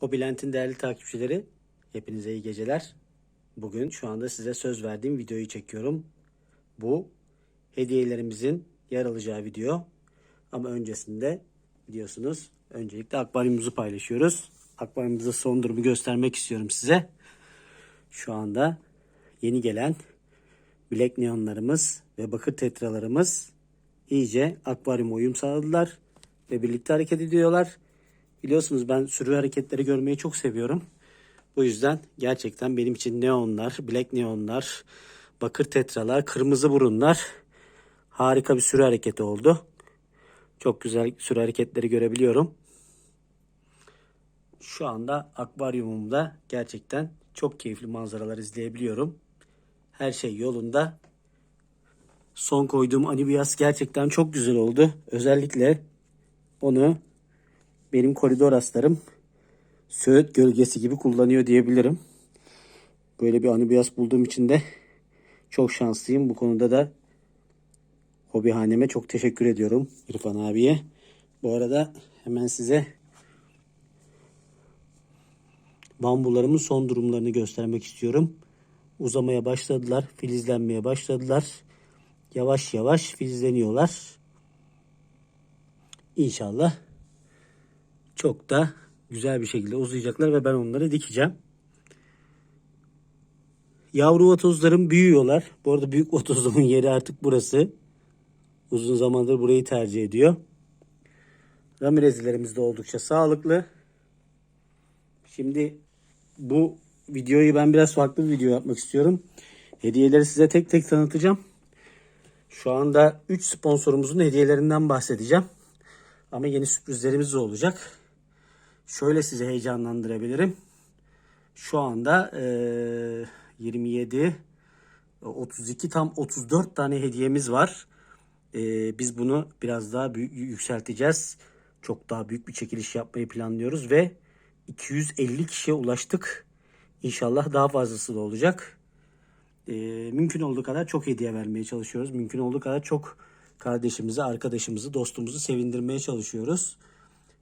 Hobilent'in değerli takipçileri, hepinize iyi geceler. Bugün şu anda size söz verdiğim videoyu çekiyorum. Bu hediyelerimizin yer alacağı video. Ama öncesinde biliyorsunuz öncelikle akvaryumumuzu paylaşıyoruz. Akvaryumumuzda son durumu göstermek istiyorum size. Şu anda yeni gelen Black Neonlarımız ve bakır tetralarımız iyice akvaryuma uyum sağladılar ve birlikte hareket ediyorlar. Biliyorsunuz ben sürü hareketleri görmeyi çok seviyorum. Bu yüzden gerçekten benim için neonlar, black neonlar, bakır tetralar, kırmızı burunlar harika bir sürü hareketi oldu. Çok güzel sürü hareketleri görebiliyorum. Şu anda akvaryumumda gerçekten çok keyifli manzaralar izleyebiliyorum. Her şey yolunda. Son koyduğum anibiyas gerçekten çok güzel oldu. Özellikle onu benim koridor aslarım Söğüt gölgesi gibi kullanıyor diyebilirim. Böyle bir anibiyas bulduğum için de çok şanslıyım. Bu konuda da hobihaneme çok teşekkür ediyorum İrfan abiye. Bu arada hemen size bambularımın son durumlarını göstermek istiyorum. Uzamaya başladılar, filizlenmeye başladılar. Yavaş yavaş filizleniyorlar. İnşallah çok da güzel bir şekilde uzayacaklar ve ben onları dikeceğim. Yavru vatozlarım büyüyorlar. Bu arada büyük vatozumun yeri artık burası. Uzun zamandır burayı tercih ediyor. Ramirezlerimiz de oldukça sağlıklı. Şimdi bu videoyu ben biraz farklı bir video yapmak istiyorum. Hediyeleri size tek tek tanıtacağım. Şu anda 3 sponsorumuzun hediyelerinden bahsedeceğim. Ama yeni sürprizlerimiz de olacak. Şöyle size heyecanlandırabilirim. Şu anda eee 27, 32 tam 34 tane hediyemiz var. Eee, biz bunu biraz daha büyük, yükselteceğiz. Çok daha büyük bir çekiliş yapmayı planlıyoruz ve 250 kişiye ulaştık. İnşallah daha fazlası da olacak. Eee, mümkün olduğu kadar çok hediye vermeye çalışıyoruz. Mümkün olduğu kadar çok kardeşimizi, arkadaşımızı, dostumuzu sevindirmeye çalışıyoruz.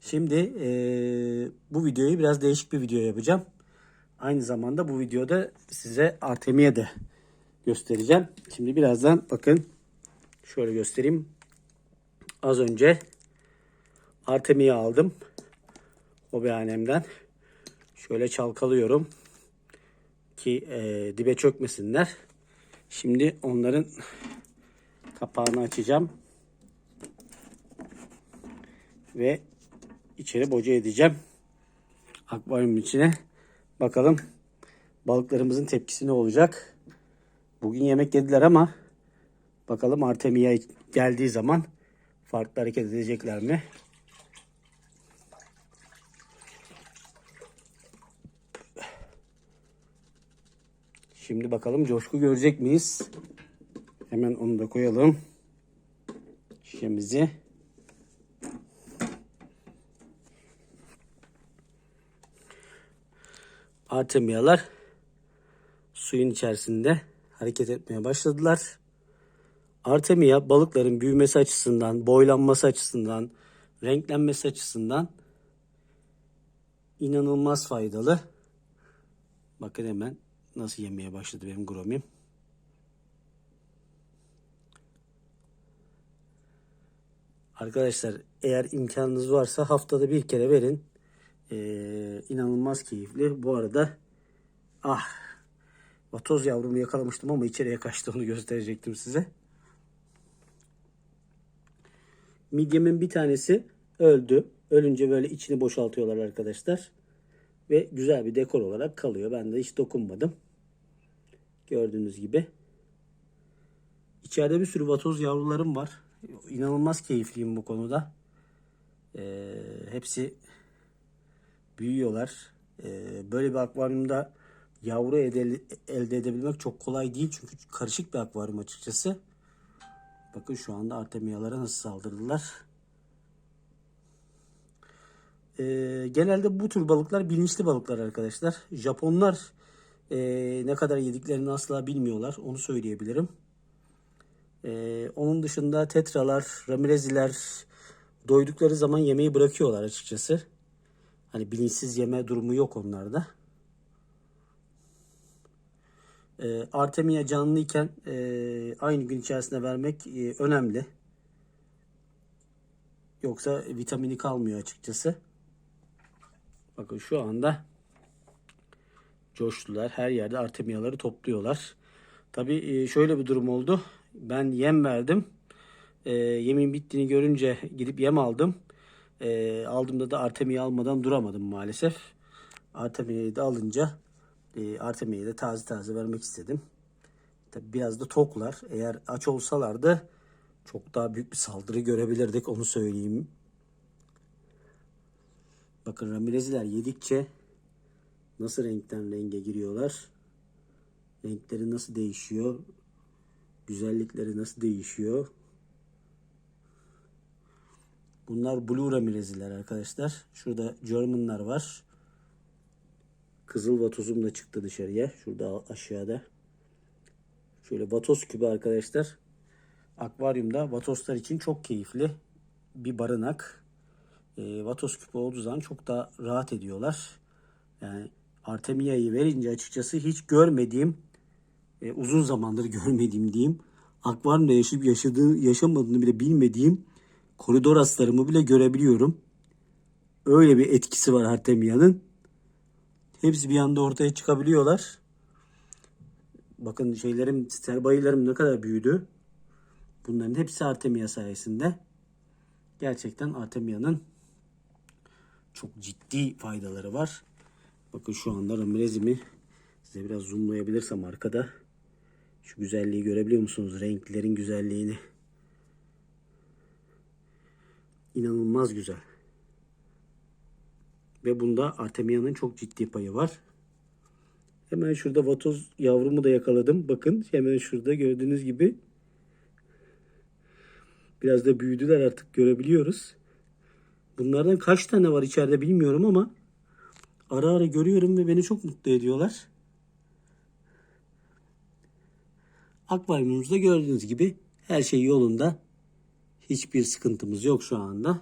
Şimdi eee, bu videoyu biraz değişik bir video yapacağım. Aynı zamanda bu videoda size Artemia de göstereceğim. Şimdi birazdan bakın şöyle göstereyim. Az önce Artemia aldım. Hobihanemden. Şöyle çalkalıyorum ki eee, dibe çökmesinler. Şimdi onların kapağını açacağım ve içeri boca edeceğim. Akvaryumun içine. Bakalım balıklarımızın tepkisi ne olacak. Bugün yemek yediler ama bakalım Artemia geldiği zaman farklı hareket edecekler mi? Şimdi bakalım coşku görecek miyiz? Hemen onu da koyalım. Şişemizi. Artemiyalar suyun içerisinde hareket etmeye başladılar. Artemia balıkların büyümesi açısından, boylanması açısından, renklenmesi açısından inanılmaz faydalı. Bakın hemen nasıl yemeye başladı benim gromim. Arkadaşlar eğer imkanınız varsa haftada bir kere verin. Ee, inanılmaz keyifli. Bu arada ah vatoz yavrumu yakalamıştım ama içeriye kaçtı onu gösterecektim size. Midyemin bir tanesi öldü. Ölünce böyle içini boşaltıyorlar arkadaşlar. Ve güzel bir dekor olarak kalıyor. Ben de hiç dokunmadım. Gördüğünüz gibi. İçeride bir sürü vatoz yavrularım var. İnanılmaz keyifliyim bu konuda. Ee, hepsi büyüyorlar. Ee, böyle bir akvaryumda yavru elde edebilmek çok kolay değil. Çünkü karışık bir akvaryum açıkçası. Bakın şu anda artemiyalara nasıl saldırdılar. Ee, genelde bu tür balıklar bilinçli balıklar arkadaşlar. Japonlar ee, ne kadar yediklerini asla bilmiyorlar. Onu söyleyebilirim. Ee, onun dışında tetralar, ramireziler doydukları zaman yemeği bırakıyorlar açıkçası. Hani bilinçsiz yeme durumu yok onlarda. E, Artemia canlıyken e, aynı gün içerisinde vermek e, önemli. Yoksa vitamini kalmıyor açıkçası. Bakın şu anda coştular. Her yerde artemiyaları topluyorlar. Tabii şöyle bir durum oldu. Ben yem verdim. E, yemin bittiğini görünce gidip yem aldım. E, aldığımda da artemiya almadan duramadım maalesef. Artemiyayı da alınca e, artemiyayı da taze taze vermek istedim. Tabii biraz da toklar. Eğer aç olsalardı çok daha büyük bir saldırı görebilirdik onu söyleyeyim. Bakın Ramirez'iler yedikçe nasıl renkten renge giriyorlar. Renkleri nasıl değişiyor. Güzellikleri nasıl değişiyor. Bunlar Blue Ramirez'iler arkadaşlar. Şurada German'lar var. Kızıl vatozum da çıktı dışarıya. Şurada aşağıda. Şöyle vatoz kübü arkadaşlar. Akvaryumda vatoslar için çok keyifli bir barınak. E, vatoz küpü olduğu zaman çok daha rahat ediyorlar. Yani Artemia'yı verince açıkçası hiç görmediğim, e, uzun zamandır görmediğim diyeyim, akvaryumda yaşayıp yaşadığı, yaşamadığını bile bilmediğim koridor aslarımı bile görebiliyorum. Öyle bir etkisi var Artemia'nın. Hepsi bir anda ortaya çıkabiliyorlar. Bakın şeylerim, sterbayılarım ne kadar büyüdü. Bunların hepsi Artemia sayesinde. Gerçekten Artemia'nın çok ciddi faydaları var. Bakın şu anda Ramirez'imi size biraz zoomlayabilirsem arkada. Şu güzelliği görebiliyor musunuz? Renklerin güzelliğini. İnanılmaz güzel. Ve bunda Artemia'nın çok ciddi payı var. Hemen şurada vatoz yavrumu da yakaladım. Bakın hemen şurada gördüğünüz gibi. Biraz da büyüdüler artık görebiliyoruz. Bunlardan kaç tane var içeride bilmiyorum ama ara ara görüyorum ve beni çok mutlu ediyorlar. Akvaryumumuzda gördüğünüz gibi her şey yolunda. Hiçbir sıkıntımız yok şu anda.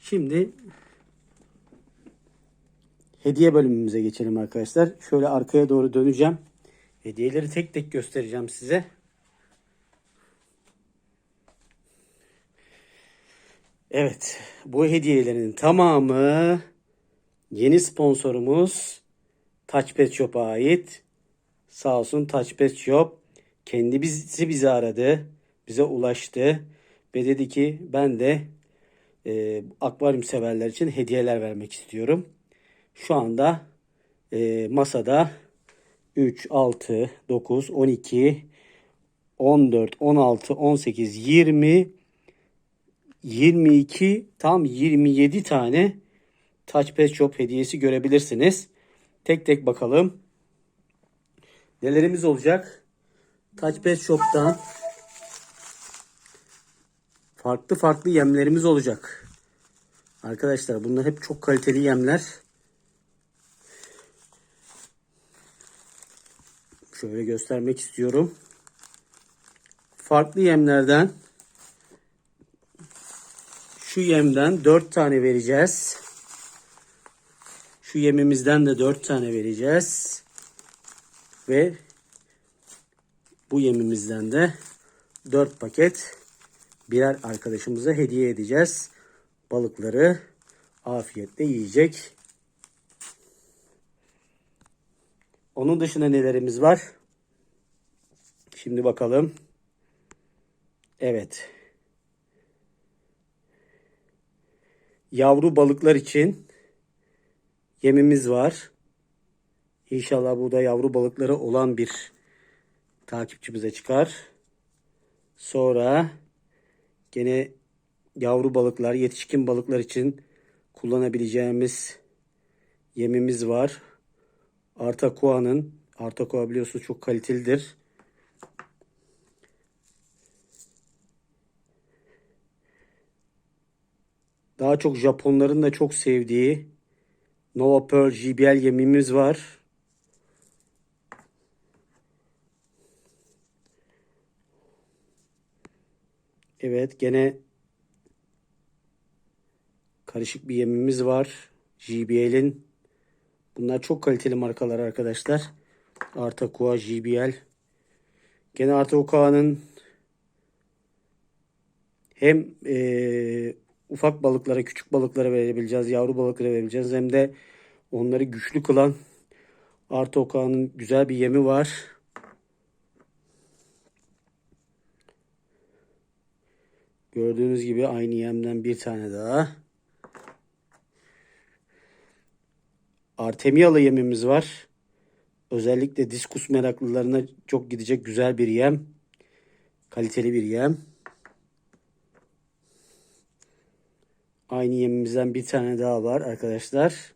Şimdi hediye bölümümüze geçelim arkadaşlar. Şöyle arkaya doğru döneceğim. Hediyeleri tek tek göstereceğim size. Evet, bu hediyelerin tamamı yeni sponsorumuz Touch Pet Shop'a ait. Sağ olsun Touch Pet Shop kendi bizi bizi aradı, bize ulaştı ve dedi ki ben de e, akvaryum severler için hediyeler vermek istiyorum. Şu anda e, masada 3, 6, 9, 12, 14, 16, 18, 20, 22, tam 27 tane Touch Pet Shop hediyesi görebilirsiniz. Tek tek bakalım. Nelerimiz olacak? Pet Shop'tan farklı farklı yemlerimiz olacak. Arkadaşlar bunlar hep çok kaliteli yemler. Şöyle göstermek istiyorum. Farklı yemlerden şu yemden 4 tane vereceğiz. Şu yemimizden de 4 tane vereceğiz. Ve bu yemimizden de 4 paket birer arkadaşımıza hediye edeceğiz. Balıkları afiyetle yiyecek. Onun dışında nelerimiz var? Şimdi bakalım. Evet. Yavru balıklar için yemimiz var. İnşallah bu da yavru balıkları olan bir takipçimize çıkar. Sonra gene yavru balıklar, yetişkin balıklar için kullanabileceğimiz yemimiz var. Artakua'nın, Artakua biliyorsunuz çok kalitelidir. Daha çok Japonların da çok sevdiği Nova Pearl JBL yemimiz var. Evet gene Karışık bir yemimiz var. JBL'in. Bunlar çok kaliteli markalar arkadaşlar. Artakua, JBL. Gene Artakua'nın hem eee, ufak balıklara, küçük balıklara verebileceğiz, yavru balıklara verebileceğiz. Hem de onları güçlü kılan Artakua'nın güzel bir yemi var. Gördüğünüz gibi aynı yemden bir tane daha. Artemiyalı yemimiz var. Özellikle diskus meraklılarına çok gidecek güzel bir yem. Kaliteli bir yem. Aynı yemimizden bir tane daha var arkadaşlar.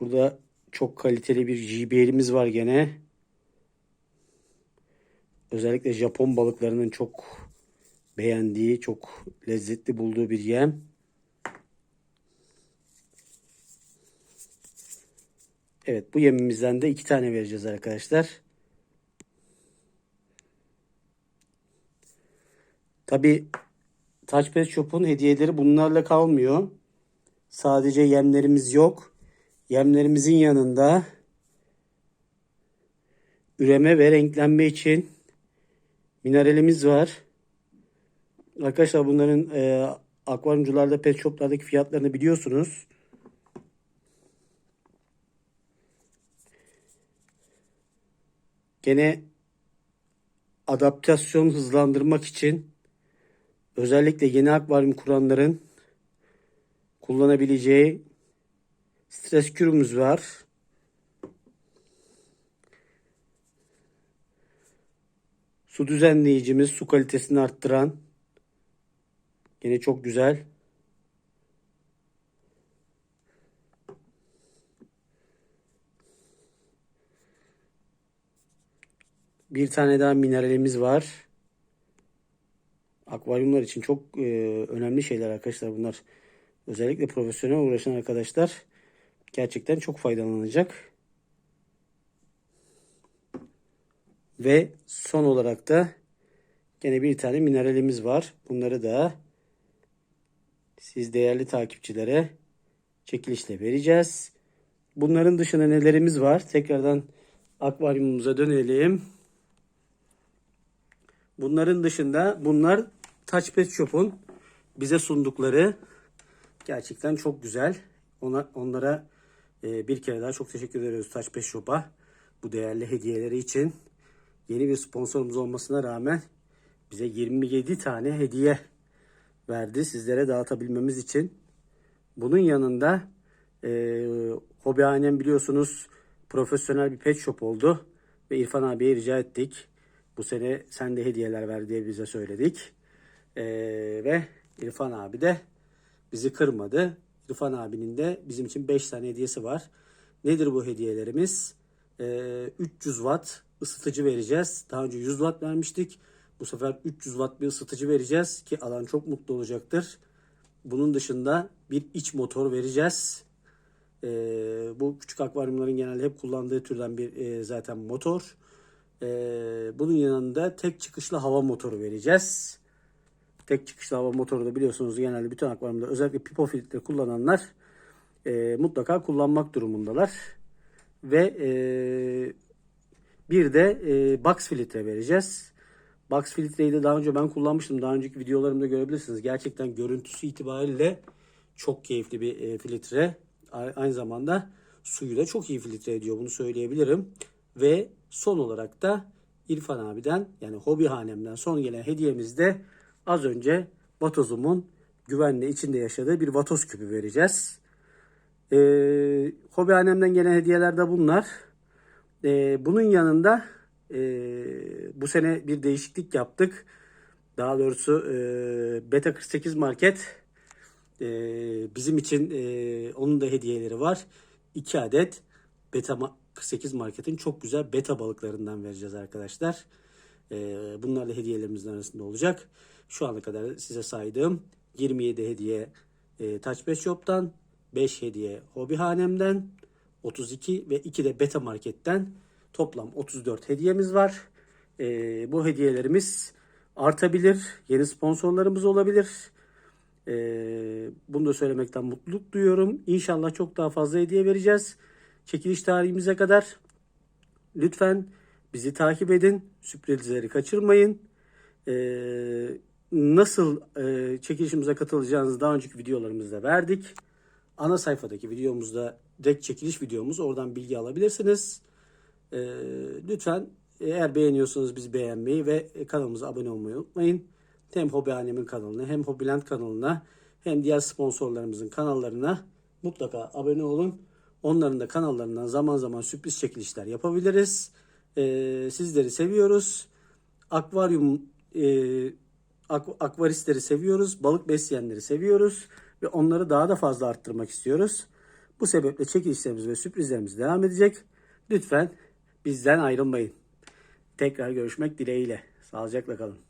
Burada çok kaliteli bir JBL'imiz var gene. Özellikle Japon balıklarının çok beğendiği, çok lezzetli bulduğu bir yem. Evet bu yemimizden de iki tane vereceğiz arkadaşlar. Tabi Touch Pet Shop'un hediyeleri bunlarla kalmıyor. Sadece yemlerimiz yok. Yemlerimizin yanında üreme ve renklenme için mineralimiz var. Arkadaşlar bunların e, akvaryumcularda, pet shoplardaki fiyatlarını biliyorsunuz. Gene adaptasyon hızlandırmak için özellikle yeni akvaryum kuranların kullanabileceği stres kürümüz var. Su düzenleyicimiz su kalitesini arttıran Yine çok güzel. Bir tane daha mineralimiz var. Akvaryumlar için çok e, önemli şeyler arkadaşlar bunlar. Özellikle profesyonel uğraşan arkadaşlar gerçekten çok faydalanacak. Ve son olarak da gene bir tane mineralimiz var. Bunları da siz değerli takipçilere çekilişle vereceğiz. Bunların dışında nelerimiz var? Tekrardan akvaryumumuza dönelim. Bunların dışında bunlar Touch Pet Shop'un bize sundukları gerçekten çok güzel. Ona, onlara e, bir kere daha çok teşekkür ediyoruz Touch Pet Shop'a bu değerli hediyeleri için. Yeni bir sponsorumuz olmasına rağmen bize 27 tane hediye verdi sizlere dağıtabilmemiz için. Bunun yanında e, Hobihanem biliyorsunuz profesyonel bir pet shop oldu. Ve İrfan abiye rica ettik. Bu sene sen de hediyeler ver diye bize söyledik. E, ve İrfan abi de bizi kırmadı. İrfan abinin de bizim için 5 tane hediyesi var. Nedir bu hediyelerimiz? E, 300 watt ısıtıcı vereceğiz. Daha önce 100 watt vermiştik. Bu sefer 300 watt bir ısıtıcı vereceğiz ki alan çok mutlu olacaktır. Bunun dışında bir iç motor vereceğiz. Ee, bu küçük akvaryumların genelde hep kullandığı türden bir e, zaten motor. Ee, bunun yanında tek çıkışlı hava motoru vereceğiz. Tek çıkışlı hava motoru da biliyorsunuz genelde bütün akvaryumda özellikle pipo filtre kullananlar e, mutlaka kullanmak durumundalar. Ve e, bir de e, box filtre vereceğiz. Box filtreyi de daha önce ben kullanmıştım. Daha önceki videolarımda görebilirsiniz. Gerçekten görüntüsü itibariyle çok keyifli bir e, filtre. Aynı zamanda suyu da çok iyi filtre ediyor. Bunu söyleyebilirim. Ve son olarak da İrfan abiden yani hobi hanemden son gelen hediyemiz de az önce vatozumun güvenle içinde yaşadığı bir vatoz küpü vereceğiz. Ee, hobi hanemden gelen hediyeler de bunlar. Ee, bunun yanında e, bu sene bir değişiklik yaptık. Daha doğrusu e, Beta 48 Market e, bizim için e, onun da hediyeleri var. 2 adet Beta 48 Market'in çok güzel beta balıklarından vereceğiz arkadaşlar. E, bunlar da hediyelerimizin arasında olacak. Şu ana kadar size saydığım 27 hediye e, Touch Shop'tan, 5 hediye Hobihanem'den, 32 ve 2 de Beta Market'ten Toplam 34 hediyemiz var. Ee, bu hediyelerimiz artabilir. Yeni sponsorlarımız olabilir. Ee, bunu da söylemekten mutluluk duyuyorum. İnşallah çok daha fazla hediye vereceğiz. Çekiliş tarihimize kadar. Lütfen bizi takip edin. Sürprizleri kaçırmayın. Ee, nasıl e, çekilişimize katılacağınızı daha önceki videolarımızda verdik. Ana sayfadaki videomuzda direkt çekiliş videomuz. Oradan bilgi alabilirsiniz. Ee, lütfen eğer beğeniyorsanız bizi beğenmeyi ve kanalımıza abone olmayı unutmayın. Hem Hobi Annem'in kanalına hem Hobiland kanalına hem diğer sponsorlarımızın kanallarına mutlaka abone olun. Onların da kanallarından zaman zaman sürpriz çekilişler yapabiliriz. Ee, sizleri seviyoruz. Akvaryum e, ak- akvaristleri seviyoruz. Balık besleyenleri seviyoruz. Ve onları daha da fazla arttırmak istiyoruz. Bu sebeple çekilişlerimiz ve sürprizlerimiz devam edecek. Lütfen bizden ayrılmayın. Tekrar görüşmek dileğiyle. Sağlıcakla kalın.